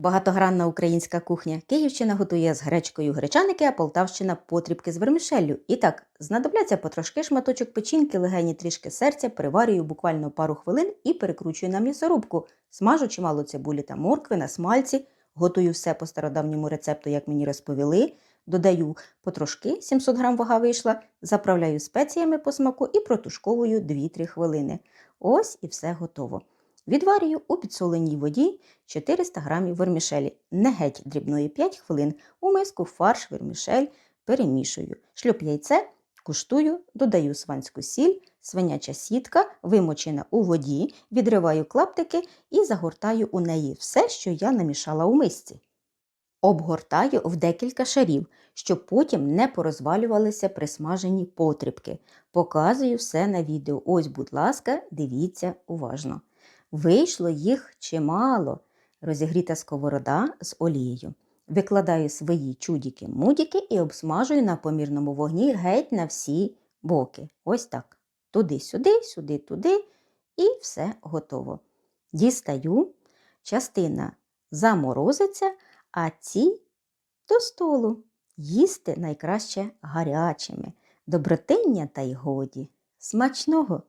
Багатогранна українська кухня. Київщина готує з гречкою гречаники, а Полтавщина потрібки з вермішеллю. І так, знадобляться потрошки шматочок печінки, легені трішки серця, приварюю буквально пару хвилин і перекручую на м'ясорубку. Смажу чимало цибулі та моркви на смальці, готую все по стародавньому рецепту, як мені розповіли. Додаю потрошки, 700 грам вага вийшла, заправляю спеціями по смаку і протушковую 2-3 хвилини. Ось і все готово. Відварюю у підсоленій воді 400 г вермішелі, не геть дрібної 5 хвилин. У миску фарш, вермішель перемішую. Шлюб яйце, куштую, додаю сванську сіль, свиняча сітка, вимочена у воді, відриваю клаптики і загортаю у неї все, що я намішала у мисці. Обгортаю в декілька шарів, щоб потім не порозвалювалися присмажені потрібки. Показую все на відео. Ось, будь ласка, дивіться уважно. Вийшло їх чимало. Розігріта сковорода з олією. Викладаю свої чудіки-мудіки і обсмажую на помірному вогні геть на всі боки. Ось так. Туди-сюди, сюди-туди, і все готово. Дістаю, частина заморозиться, а ці до столу. Їсти найкраще гарячими. Добротиння та й годі. Смачного!